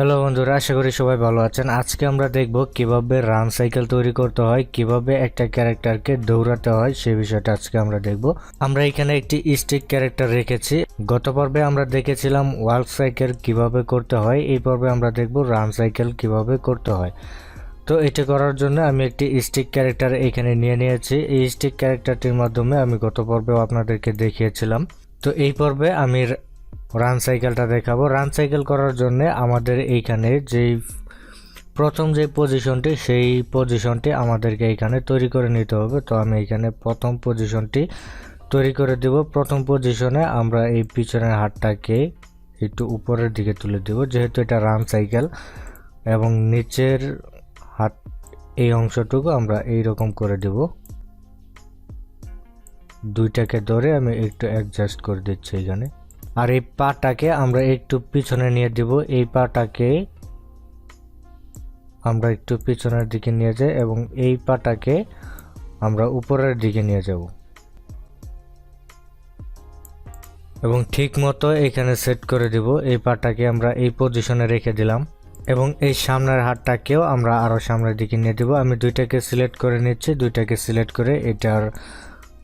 Hello বন্ধুরা, আশা করি সবাই ভালো আছেন। আজকে আমরা দেখব কীভাবে রান সাইকেল তৈরি করতে হয়, কীভাবে একটা ক্যারেক্টারকে দৌড়াতে হয় সেই বিষয়টা আজকে আমরা দেখব। আমরা এখানে একটি স্টিক ক্যারেক্টার রেখেছি। গত পর্বে আমরা দেখেছিলাম ওয়ার্ল্ড সাইকেল কীভাবে করতে হয়, এই পর্বে আমরা দেখব রান সাইকেল কীভাবে করতে হয়। তো এটি করার জন্য আমি একটি স্টিক ক্যারেক্টার এখানে নিয়ে নিয়েছি। এই স্টিক ক্যারেক্টারটির মাধ্যমে আমি গত পর্বেও আপনাদেরকে দেখিয়েছিলাম। তো এই পর্বে আমি রান সাইকেলটা দেখাবো। রান সাইকেল করার জন্য আমাদের এইখানে যেই প্রথম যে পজিশনটি সেই পজিশনটি আমাদেরকে এখানে তৈরি করে নিতে হবে। তো আমি এখানে প্রথম পজিশনটি তৈরি করে দেব। প্রথম পজিশনে আমরা এই পিছনের হাতটাকে একটু উপরের দিকে তুলে দেব। যেহেতু এটা রান সাইকেল এবং নিচের হাত এই অংশটুকু আমরা এই রকম করে দেব। দুইটাকে ধরে আমি একটু অ্যাডজাস্ট করে দিচ্ছি এখানে আর এই পাটাকে আমরা একটু পিছনে নিয়ে দিব। এই পাটাকে আমরা একটু পিছনের দিকে নিয়ে যাই এবং এই পাটাকে আমরা উপরের দিকে নিয়ে যাব। এবং ঠিক মতো এখানে সেট করে দিব। এই পাটাকে আমরা এই পজিশনে রেখে দিলাম এবং এই সামনের হাতটাকেও আমরা আরও সামনের দিকে নিয়ে দিব। আমি দুইটাকে সিলেক্ট করে নিচ্ছি। দুইটাকে সিলেক্ট করে এটার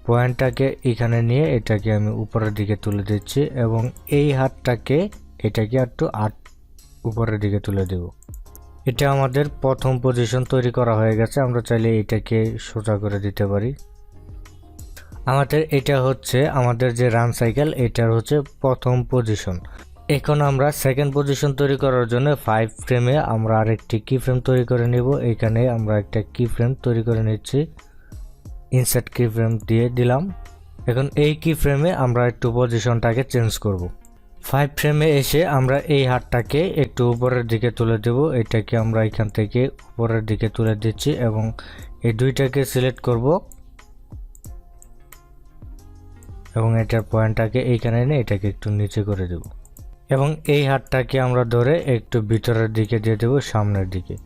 পয়েন্টটাকে এখানে নিয়ে এটাকে আমি উপরের দিকে তুলে দিচ্ছি এবং এই হাতটাকে এটাকে একটু আট উপরের দিকে তুলে দেব। এটা আমাদের প্রথম পজিশন তৈরি করা হয়ে গেছে, আমরা চাইলে এটাকে সোজা করে দিতে পারি। আমাদের এটা হচ্ছে, আমাদের যে রান সাইকেল এটার হচ্ছে প্রথম পজিশন এখন আমরা সেকেন্ড পজিশন তৈরি করার জন্য ফাইভ ফ্রেমে আমরা আরেকটি কি ফ্রেম তৈরি করে নিব। এখানে আমরা একটা কি ফ্রেম তৈরি করে নিচ্ছি। ইনসার্ট কি ফ্রেম দিয়ে দিলাম। এখন এই কি ফ্রেমে আমরা একটু পজিশনটাকে চেঞ্জ করব। ফাইভ ফ্রেমে এসে আমরা এই হাতটাকে একটু উপরের দিকে তুলে দেব। এটাকে আমরা এখান থেকে উপরের দিকে তুলে দিচ্ছি এবং এই দুইটাকে সিলেক্ট করব। এবং এটার পয়েন্টটাকে এইখানে এনে এটাকে একটু নিচে করে দেব। এবং এই হাতটাকে আমরা ধরে একটু ভিতরের দিকে দিয়ে দেব, সামনের দিকে।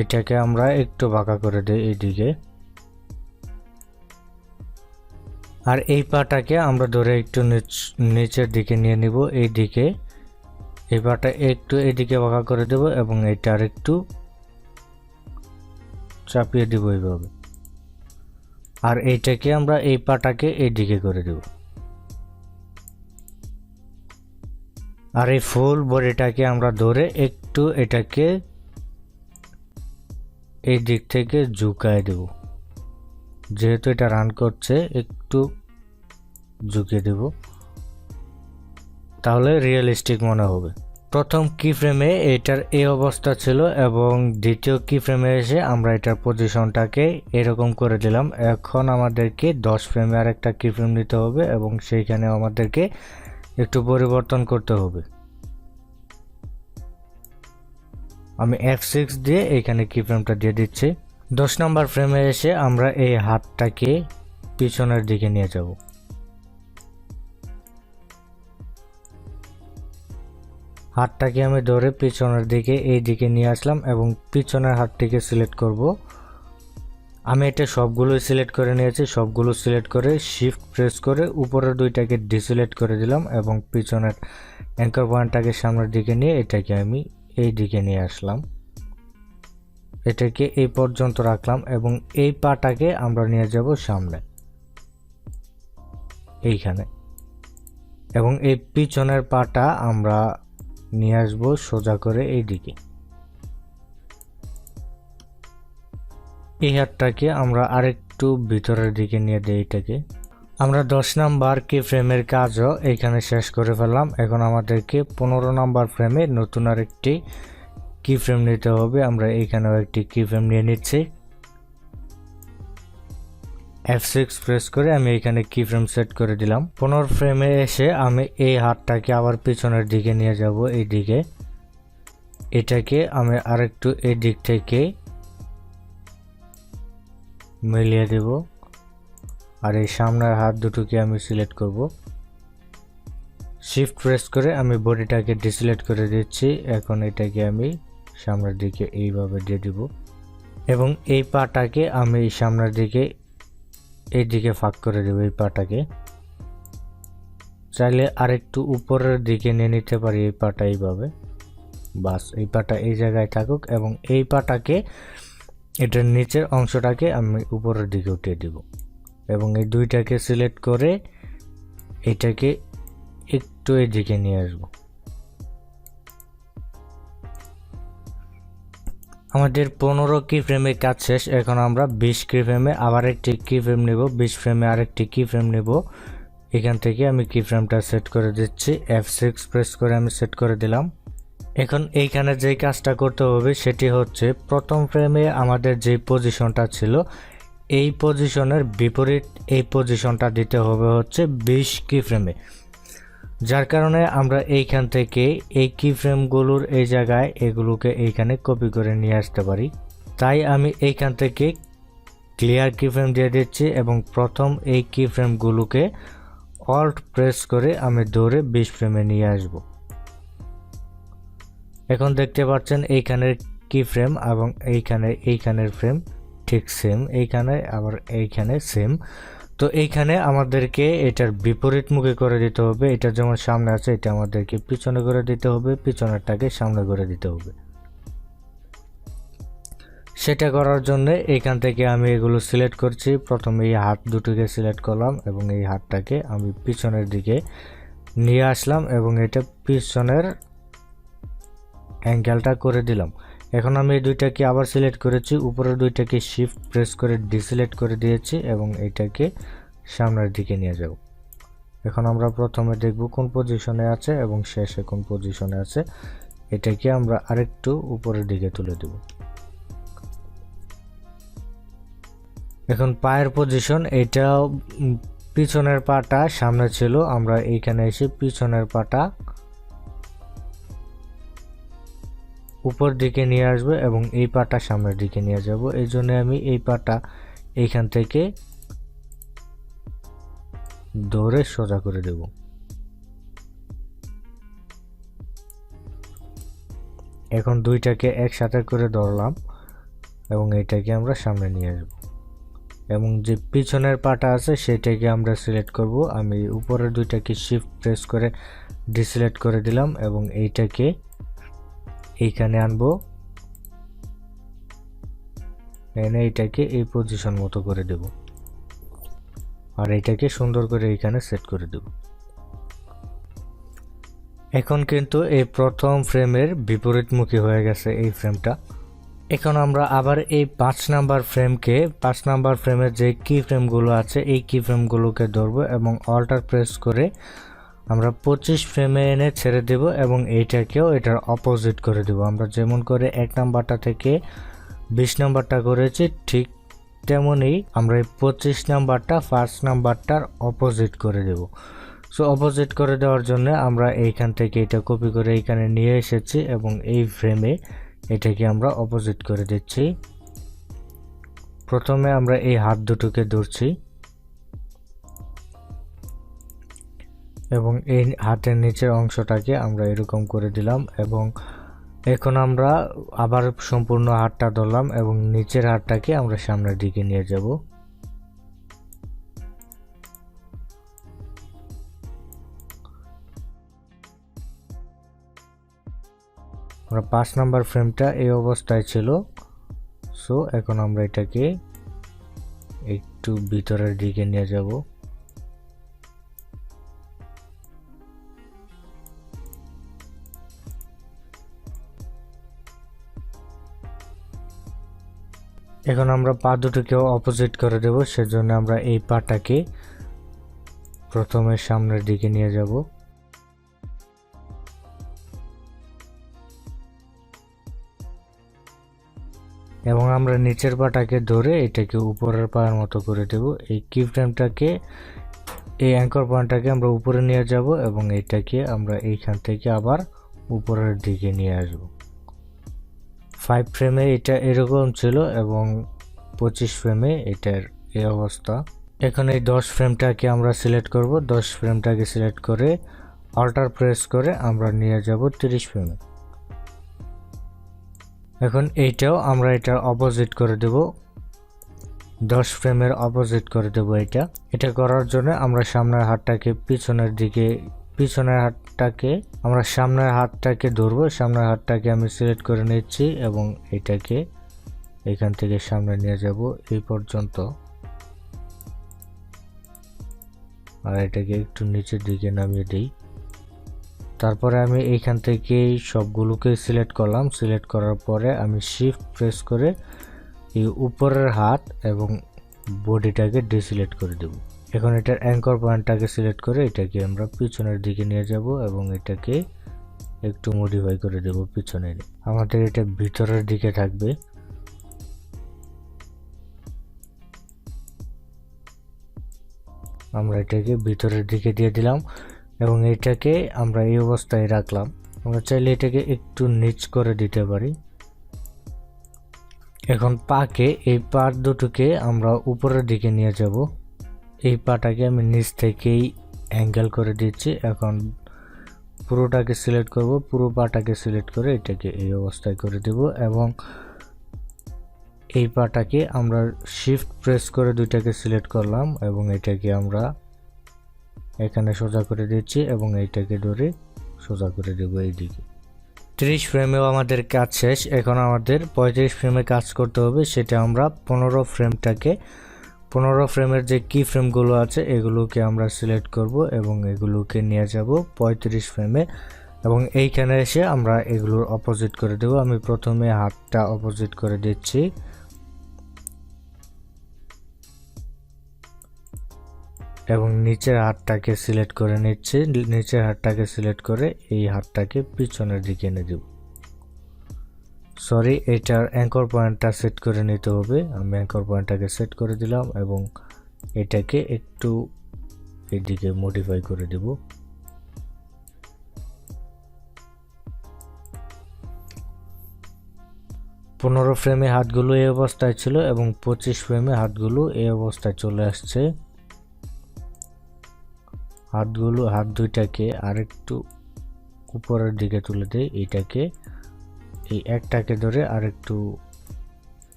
এটাকে আমরা একটু বাঁকা করে দিই এইদিকে। আর এই পাটাকে আমরা ধরে একটু নিচের দিকে নিয়ে নিব এই দিকে এই পাটা একটু এদিকে বাঁকা করে দেব এবং এটা আর একটু চাপিয়ে দিব এইভাবে। আর এইটাকে আমরা এই পাটাকে এইদিকে করে দেব। আর এই ফুল বডিটাকে আমরা ধরে একটু এটাকে এই দিক থেকে ঝুঁকায় দেব। যেহেতু এটা রান করছে, একটু ঝুঁকিয়ে দেব। তাহলে রিয়েলিস্টিক মনে হবে। প্রথম কি ফ্রেমে এটার এই অবস্থা ছিল এবং দ্বিতীয় কি ফ্রেমে এসে আমরা এটার পজিশনটাকে এরকম করে দিলাম। এখন আমাদেরকে দশ ফ্রেমে আর একটা কি ফ্রেম নিতে হবে এবং সেইখানে আমাদেরকে একটু পরিবর্তন করতে হবে। আমি এফ সিক্স দিয়ে এইখানে কি ফ্রেমটা দিয়ে দিচ্ছি। দশ নম্বর ফ্রেমে এসে আমরা এই হাতটাকে পিছনের দিকে নিয়ে যাব। হাতটাকে আমি ধরে পিছনের দিকে এই দিকে নিয়ে আসলাম এবং পিছনের হাতটিকে সিলেক্ট করব। আমি এটা সবগুলোই সিলেক্ট করে নিয়েছি, সবগুলো সিলেক্ট করে শিফট প্রেস করে উপরের দুইটাকে ডিসিলেক্ট করে দিলাম এবং পিছনের অ্যাঙ্কার পয়েন্টটাকে সামনের দিকে নিয়ে এটাকে আমি এই দিকে নিয়ে আসলাম। এটাকে এই পর্যন্ত রাখলাম এবং এই পাটাকে আমরা নিয়ে যাব সামনে। এইখানে। এবং এই পিছনের পাটা আমরা নিয়ে আসব সোজা করে এই দিকে। এই হাতটাকে আমরা আরেকটু ভিতরের দিকে নিয়ে দিই এটাকে। আমরা দশ নাম্বার কি ফ্রেমের কাজও এখানে শেষ করে ফেললাম। এখন আমাদেরকে পনেরো নাম্বার ফ্রেমে নতুন আরেকটি কি ফ্রেম নিতে হবে। আমরা এখানেও একটি কি ফ্রেম নিয়ে নিচ্ছি। এফ সিক্স প্রেস করে আমি এখানে কি ফ্রেম সেট করে দিলাম। পনেরো ফ্রেমে এসে আমি এই হাতটাকে আবার পিছনের দিকে নিয়ে যাব এই দিকে এটাকে আমি আরেকটু এই দিক থেকে মিলিয়ে দেবো। আর এই সামনের হাত দুটোকে আমি সিলেক্ট করব। শিফট প্রেস করে আমি বডিটাকে ডিসিলেক্ট করে দিচ্ছি। এখন এটাকে আমি সামনের দিকে এইভাবে দিয়ে দিব। এবং এই পাটাকে আমি সামনের দিকে এই দিকে ফাঁক করে দেব এই পাটাকে। চাইলে আরেকটু উপরের দিকে নিয়ে নিতে পারি এই পাটা এইভাবে। বাস, এই পাটা এই জায়গায় থাকুক এবং এই পাটাকে এটার নিচের অংশটাকে আমি উপরের দিকে উঠিয়ে দিব। এবং এই দুইটাকে সিলেক্ট করে এটাকে একটু এদিকে নিয়ে আসব। আমাদের পনেরো কি ফ্রেমে কাজ শেষ, এখন আমরা বিশ কি ফ্রেমে আবার একটি কি ফ্রেম নেব। বিশ ফ্রেমে আরেকটি কি ফ্রেম নেব। এখান থেকে আমি কি ফ্রেমটা সেট করে দিচ্ছি। এফ সিক্স প্রেস করে আমি সেট করে দিলাম। এখন এইখানে যে কাজটা করতে হবে সেটি হচ্ছে প্রথম ফ্রেমে আমাদের যে পজিশনটা ছিল এই পজিশনের বিপরীত এই পজিশনটা দিতে হবে হচ্ছে বিশ কি ফ্রেমে যার কারণে আমরা এইখান থেকে এই কি ফ্রেমগুলোর এই জায়গায় এগুলোকে এইখানে কপি করে নিয়ে আসতে পারি। তাই আমি এইখান থেকে ক্লিয়ার কি ফ্রেম দিয়ে দিচ্ছি এবং প্রথম এই কি ফ্রেমগুলোকে অল্ট প্রেস করে আমি ধরে বিশ ফ্রেমে নিয়ে আসব। এখন দেখতে পাচ্ছেন এইখানের কি ফ্রেম এবং এইখানে, এইখানের ফ্রেম ঠিক সেম এইখানে আবার এইখানে সেম তো এইখানে আমাদেরকে এটার বিপরীত মুখে করে দিতে হবে। এটা যেমন সামনে আছে, এটা আমাদেরকে পিছনে করে দিতে হবে, পিছনেরটাকে সামনে করে দিতে হবে। সেটা করার জন্য এখান থেকে আমি এগুলো সিলেক্ট করছি। প্রথমে এই হাত দুটোকে সিলেক্ট করলাম এবং এই হাতটাকে আমি পিছনের দিকে নিয়ে আসলাম এবং এটা পিছনের অ্যাঙ্গেলটা করে দিলাম। এখন আমি এই দুইটাকে আবার সিলেক্ট করেছি। উপরের দুইটাকে শিফট প্রেস করে ডিসিলেক্ট করে দিয়েছি এবং এটাকে সামনের দিকে নিয়ে যাব। এখন আমরা প্রথমে দেখব কোন পজিশনে আছে এবং শেষে কোন পজিশনে আছে। এটাকে আমরা আরেকটু উপরের দিকে তুলে দেব। এখন পায়ের পজিশন এটা পিছনের পাটা সামনে ছিল। আমরা এইখানে এসে পিছনের পাটা উপর দিকে নিয়ে আসবে এবং এই পাটা সামনের দিকে নিয়ে যাব। এই জন্য আমি এই পাটা এইখান থেকে ধরে সোজা করে দেব। এখন দুইটাকে একসাথে করে ধরলাম এবং এটাকে আমরা সামনে নিয়ে আসব। এবং যে পিছনের পাটা আছে সেটাকে আমরা সিলেক্ট করব। আমি উপরের দুইটাকে শিফট প্রেস করে ডিসিলেক্ট করে দিলাম এবং এইটাকে এইখানে আনব। এনে এটাকে এই পজিশন মতো করে দেব। আর এটাকে সুন্দর করে এইখানে সেট করে দেব। এখন কিন্তু এই প্রথম ফ্রেমের বিপরীতমুখী হয়ে গেছে এই ফ্রেমটা। এখন আমরা আবার এই পাঁচ নাম্বার ফ্রেমকে, পাঁচ নাম্বার ফ্রেমের যে কি ফ্রেমগুলো আছে, এই কি ফ্রেমগুলোকে ধরবো এবং অল্টার প্রেস করে আমরা পঁচিশ ফ্রেমে এনে ছেড়ে দেব এবং এইটাকেও এটার অপোজিট করে দেব। আমরা যেমন করে এক নাম্বারটা থেকে বিশ নাম্বারটা করেছি, ঠিক তেমনই আমরা এই পঁচিশ নাম্বারটা ফার্স্ট নাম্বারটার অপোজিট করে দেব। সো অপোজিট করে দেওয়ার জন্য আমরা এইখান থেকে এটা কপি করে এইখানে নিয়ে এসেছি এবং এই ফ্রেমে এটাকে আমরা অপোজিট করে দিচ্ছি। প্রথমে আমরা এই হাত দুটোকে ধরছি। এবং এই হাতের নিচের অংশটাকে আমরা এরকম করে দিলাম এবং এখন আমরা আবার সম্পূর্ণ হাতটা ধরলাম এবং নিচের হাতটাকে আমরা সামনের দিকে নিয়ে যাব। আমরা পাঁচ নাম্বার ফ্রেমটা এই অবস্থায় ছিল। সো এখন আমরা এটাকে একটু ভিতরের দিকে নিয়ে যাব। এখন আমরা পা দুটোকে অপোজিট করে দেব, সেজন্য আমরা এই পাটাকে প্রথমে সামনের দিকে নিয়ে যাব। এবং আমরা নিচের পাটাকে ধরে এটাকে উপরের পায়ের মতো করে দেব। এই কি ফ্রেমটাকে এই অ্যাঙ্কর পয়েন্টটাকে আমরা উপরে নিয়ে যাব এবং এটাকে আমরা এইখান থেকে আবার উপরের দিকে নিয়ে আসব। ফাইভ ফ্রেমে এটা এরকম ছিল এবং পঁচিশ ফ্রেমে এটার এই অবস্থা। এখন এই দশ ফ্রেমটাকে আমরা সিলেক্ট করব। দশ ফ্রেমটাকে সিলেক্ট করে অল্টার প্রেস করে আমরা নিয়ে যাব তিরিশ ফ্রেমে এখন এইটাও আমরা এটা অপোজিট করে দেব। দশ ফ্রেমের অপোজিট করে দেবো এটা। এটা করার জন্য আমরা সামনের হাতটাকে পিছনের দিকে, পিছনের হাতটাকে, আমরা সামনের হাতটাকে ধরবো, সামনের হাতটাকে আমি সিলেক্ট করে নিচ্ছি এবং এটাকে এখান থেকে সামনে নিয়ে যাব এই পর্যন্ত। আর এটাকে একটু নিচের দিকে নামিয়ে দিই। তারপরে আমি এইখান থেকে সবগুলোকে সিলেক্ট করলাম। সিলেক্ট করার পরে আমি শিফট প্রেস করে এই উপরের হাত এবং বডিটাকে ডিসিলেক্ট করে দেব। এখন এটার অ্যাঙ্কর পয়েন্টটাকে সিলেক্ট করে এটাকে আমরা পিছনের দিকে নিয়ে যাব এবং এটাকে একটু মডিফাই করে দেব পিছনে। আমাদের এটা ভিতরের দিকে থাকবে। আমরা এটাকে ভিতরের দিকে দিয়ে দিলাম এবং এটাকে আমরা এই অবস্থায় রাখলাম। আমরা চাইলে এটাকে একটু নিচ করে দিতে পারি। এখন পাকে এই পাট দুটোকে আমরা উপরের দিকে নিয়ে যাব। এই পাটাকে আমি নিচ থেকেই অ্যাঙ্গেল করে দিচ্ছি। এখন পুরোটাকে সিলেক্ট করব, পুরো পাটাকে সিলেক্ট করে এটাকে এই অবস্থায় করে দেব এবং এই পাটাকে আমরা শিফট প্রেস করে দুইটাকে সিলেক্ট করলাম এবং এটাকে আমরা এখানে সোজা করে দিচ্ছি এবং এইটাকে ধরে সোজা করে দেবো এইদিকে। তিরিশ ফ্রেমেও আমাদের কাজ শেষ। এখন আমাদের পঁয়ত্রিশ ফ্রেমে কাজ করতে হবে। সেটা আমরা পনেরো ফ্রেমটাকে পনেরো ফ্রেমের যে কি ফ্রেমগুলো আছে, এগুলোকে আমরা সিলেক্ট করব এবং এগুলোকে নিয়ে যাব পঁয়ত্রিশ ফ্রেমে। এবং এইখানে এসে আমরা এগুলোর অপোজিট করে দেব। আমি প্রথমে হাতটা অপোজিট করে দিচ্ছি। এবং নিচের হাতটাকে সিলেক্ট করে নিচ্ছে। নিচের হাতটাকে সিলেক্ট করে এই হাতটাকে পিছনের দিকে এনে দেব। সরি এটার অ্যাঙ্কর পয়েন্টটা সেট করে নিতে হবে। আমি অ্যাঙ্কর পয়েন্টটাকে সেট করে দিলাম এবং এটাকে একটু এদিকে মডিফাই করে দেব। পনেরো ফ্রেমে হাতগুলো এই অবস্থায় ছিল এবং পঁচিশ ফ্রেমে হাতগুলো এই অবস্থায় চলে আসছে। হাতগুলো, হাত দুইটাকে আরেকটু উপরের দিকে তুলে দেয় এইটাকে এই একটাকে ধরে আরেকটু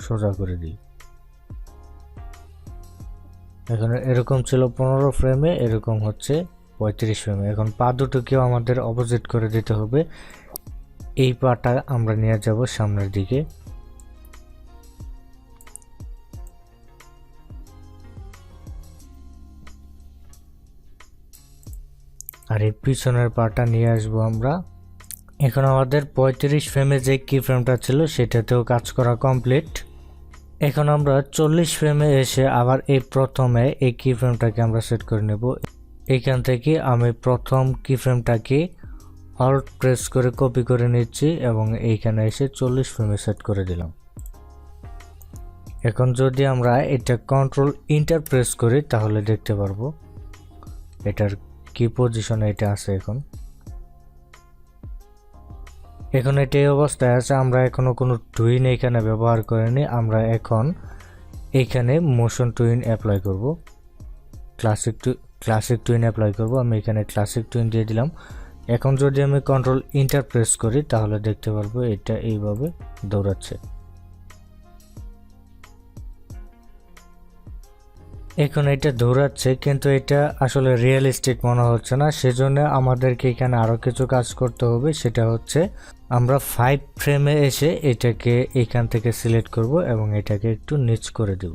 সোজা করে দিই। এখন এরকম ছিল পনেরো ফ্রেমে এরকম হচ্ছে পঁয়ত্রিশ ফ্রেমে এখন পা দুটোকেও আমাদের অপোজিট করে দিতে হবে। এই পাটা আমরা নিয়ে যাব সামনের দিকে। আর এই পিছনের পাটা নিয়ে আসব আমরা। এখন আমাদের পঁয়ত্রিশ ফ্রেমে যে কি ফ্রেমটা ছিল, সেটাতেও কাজ করা কমপ্লিট এখন আমরা চল্লিশ ফ্রেমে এসে আবার এই প্রথমে এই কি ফ্রেমটাকে আমরা সেট করে নেব। এখান থেকে আমি প্রথম কি ফ্রেমটাকে অল্ট প্রেস করে কপি করে নিচ্ছি এবং এইখানে এসে চল্লিশ ফ্রেমে সেট করে দিলাম। এখন যদি আমরা এটা কন্ট্রোল ইন্টার প্রেস করি, তাহলে দেখতে পারব এটার কি পজিশনে এটা আছে এখন। এখন এটাই অবস্থায় আছে, আমরা এখনও কোনো টুইন এখানে ব্যবহার করিনি, আমরা এখন এখানে মোশন টুইন অ্যাপ্লাই করব। Classic to classic tween apply করব, আমি এখানে ক্লাসিক টুইন দিয়ে দিলাম। এখন যদি আমি কন্ট্রোল ইন্টার প্রেস করি, তাহলে দেখতে পারব এটা এইভাবে দৌড়াচ্ছে। এখন এটা দৌড়াচ্ছে, কিন্তু এটা আসলে রিয়েলিস্টিক মনে হচ্ছে না। সেজন্য আমাদেরকে এখানে আরও কিছু কাজ করতে হবে, সেটা হচ্ছে আমরা ফাইভ ফ্রেমে এসে এটাকে এখান থেকে সিলেক্ট করব এবং এটাকে একটু নিচ করে দেব।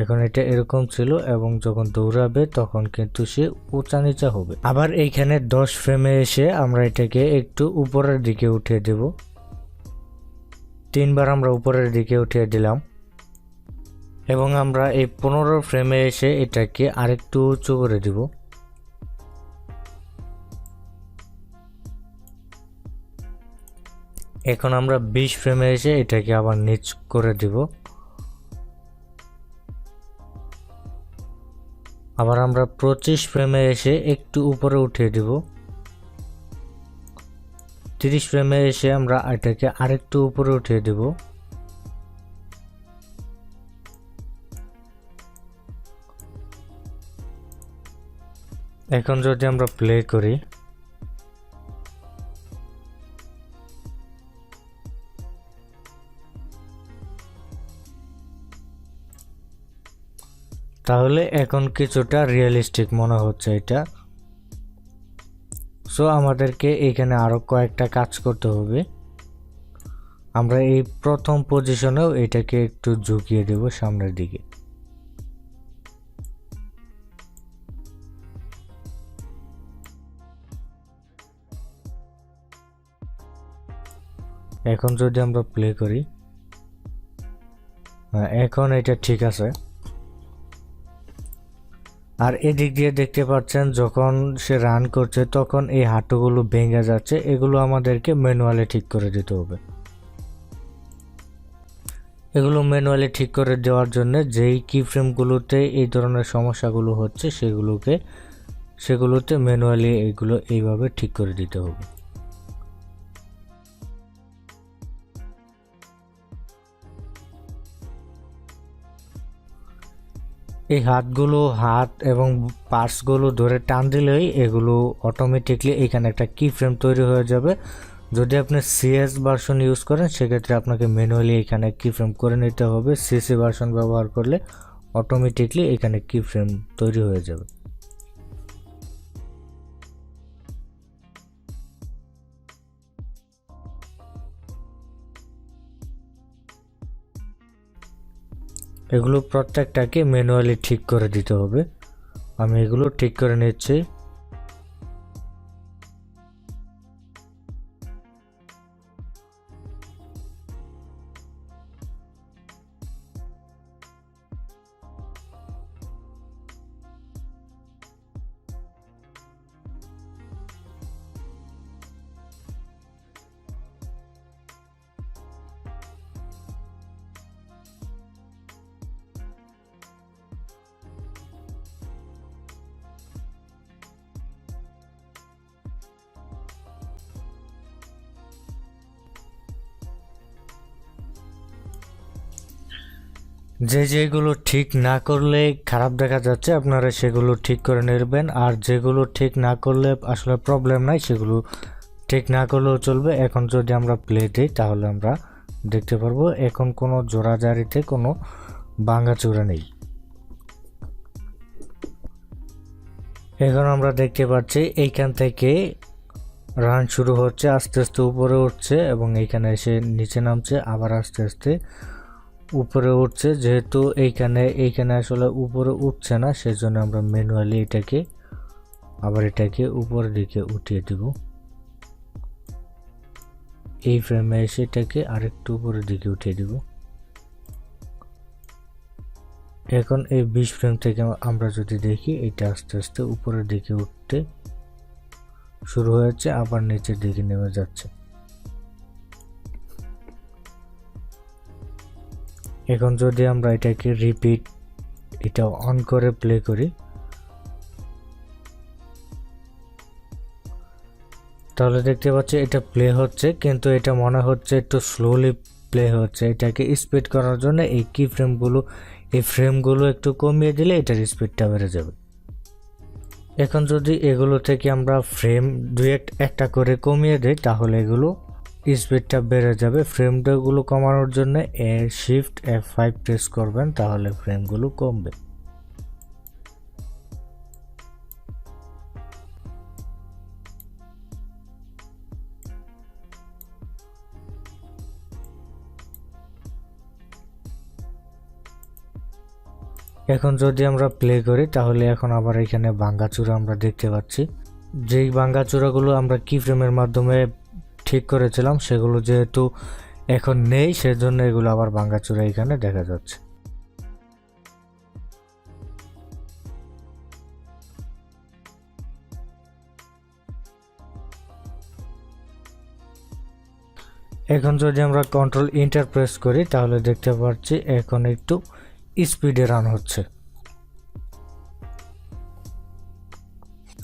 এখন এটা এরকম ছিল এবং যখন দৌড়াবে তখন কিন্তু সে উঁচা নিচা হবে। আবার এইখানে দশ ফ্রেমে এসে আমরা এটাকে একটু উপরের দিকে উঠিয়ে দেবো। তিনবার আমরা উপরের দিকে উঠিয়ে দিলাম। এবং আমরা এই পনেরো ফ্রেমে এসে এটাকে আরেকটু উঁচু করে দিব। এখন আমরা বিশ ফ্রেমে এসে এটাকে আবার নিচ করে দিব। আবার আমরা পঁচিশ ফ্রেমে এসে একটু উপরে উঠিয়ে দিব। তিরিশ ফ্রেমে এসে আমরা এটাকে আরেকটু উপরে উঠিয়ে দেব। এখন যদি আমরা প্লে করি, তাহলে এখন কিছুটা রিয়েলিস্টিক মনে হচ্ছে এটা। সো আমাদেরকে এখানে আরও কয়েকটা কাজ করতে হবে। আমরা এই প্রথম পজিশনেও এটাকে একটু ঝুঁকিয়ে দেব সামনের দিকে। এখন যদি আমরা প্লে করি হ্যাঁ, এখন এটা ঠিক আছে। আর এদিক দিয়ে দেখতে পাচ্ছেন, যখন সে রান করছে, তখন এই হাঁটুগুলো ভেঙে যাচ্ছে। এগুলো আমাদেরকে ম্যানুয়ালি ঠিক করে দিতে হবে। এগুলো ম্যানুয়ালি ঠিক করে দেওয়ার জন্য যেই কি ফ্রেমগুলোতে এই ধরনের সমস্যাগুলো হচ্ছে, সেগুলোকে, সেগুলোতে ম্যানুয়ালি এগুলো এইভাবে ঠিক করে দিতে হবে। এই হাতগুলো, হাত এবং পার্টসগুলো ধরে টান দিলেই এগুলো অটোমেটিকলি এখানে একটা কি ফ্রেম তৈরি হয়ে যাবে। যদি আপনি সিএস ভার্সন ইউজ করেন, সেক্ষেত্রে আপনাকে ম্যানুয়ালি এখানে কি ফ্রেম করে নিতে হবে। সিসি ভার্সন ব্যবহার করলে অটোমেটিকলি এখানে কি ফ্রেম তৈরি হয়ে যাবে। এগুলো প্রত্যেকটাকে ম্যানুয়ালি ঠিক করে দিতে হবে। আমি এগুলো ঠিক করে নিচ্ছি। যে যেগুলো ঠিক না করলে খারাপ দেখা যাচ্ছে, আপনারা সেগুলো ঠিক করে নেবেন। আর যেগুলো ঠিক না করলে আসলে প্রবলেম নাই, সেগুলো ঠিক না করলেও চলবে। এখন যদি আমরা প্লে দিই, তাহলে আমরা দেখতে পারব, এখন কোনো জোড়াজারিতে কোনো ভাঙাচোরা নেই। এখন আমরা দেখতে পাচ্ছি, এইখান থেকে রান শুরু হচ্ছে, আস্তে আস্তে উপরে উঠছে এবং এইখানে এসে নিচে নামছে, আবার আস্তে আস্তে উপরে উঠছে, যেহেতু এইখানে এইখানে আসলে উপরে উঠছে না, সেজন্য আমরা ম্যানুয়ালি এটাকে, আবার এটাকে উপরের দিকে উঠিয়ে দিব। এই ফ্রেমে এসে এটাকে আরেকটু উপরের দিকে উঠিয়ে দিব। এখন এই বিশ ফ্রেম থেকে আমরা যদি দেখি, এটা আস্তে আস্তে উপরের দিকে উঠতে শুরু হয়েছে, আবার নিচের দিকে নেমে যাচ্ছে। এখন যদি আমরা এটাকে রিপিট এটা অন করে প্লে করি, তাহলে দেখতে পাচ্ছি এটা প্লে হচ্ছে, কিন্তু এটা মনে হচ্ছে একটু স্লোলি প্লে হচ্ছে। এটাকে স্পিড করার জন্য এই কি ফ্রেমগুলো এই ফ্রেমগুলো একটু কমিয়ে দিলে এটার স্পিডটা বেড়ে যাবে। এখন যদি এগুলো থেকে আমরা ফ্রেম দুই একটা করে কমিয়ে দিই, তাহলে এগুলো স্পিডটা বেড়ে যাবে ফ্রেমটাগুলো কমানোর জন্য এ শিফট এফ ফাইভ প্রেস করবেন, তাহলে ফ্রেমগুলো কমবে। এখন যদি আমরা প্লে করি, তাহলে এখন আবার এখানে ভাঙ্গাচুরা আমরা দেখতে পাচ্ছি। যেই ভাঙ্গাচুরাগুলো আমরা কি ফ্রেমের মাধ্যমে ঠিক করেছিলাম, সেগুলো যেহেতু এখন নেই, সেজন্য এগুলো আবার ভাঙ্গাচুরা এখানে দেখা যাচ্ছে। এখন যদি আমরা কন্ট্রোল ইন্টার প্রেস করি, তাহলে দেখতে পাচ্ছি এখন একটু স্পিডে রান হচ্ছে।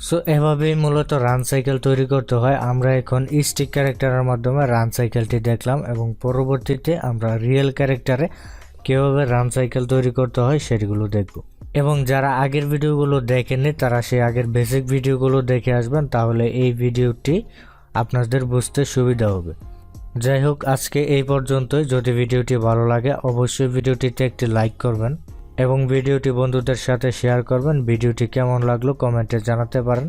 সো এভাবেই মূলত রান সাইকেল তৈরি করতে হয়। আমরা এখন স্টিক ক্যারেক্টারের মাধ্যমে রান সাইকেলটি দেখলাম এবং পরবর্তীতে আমরা রিয়েল ক্যারেক্টারে কীভাবে রান সাইকেল তৈরি করতে হয় সেগুলো দেখব। এবং যারা আগের ভিডিওগুলো দেখেননি, তারা সেই আগের বেসিক ভিডিওগুলো দেখে আসবেন, তাহলে এই ভিডিওটি আপনাদের বুঝতে সুবিধা হবে। যাই হোক, আজকে এই পর্যন্তই। যদি ভিডিওটি ভালো লাগে, অবশ্যই ভিডিওটিতে একটি লাইক করবেন। এবং ভিডিওটি বন্ধুদের সাথে শেয়ার করবেন। ভিডিওটি কেমন লাগল কমেন্টে জানাতে পারেন।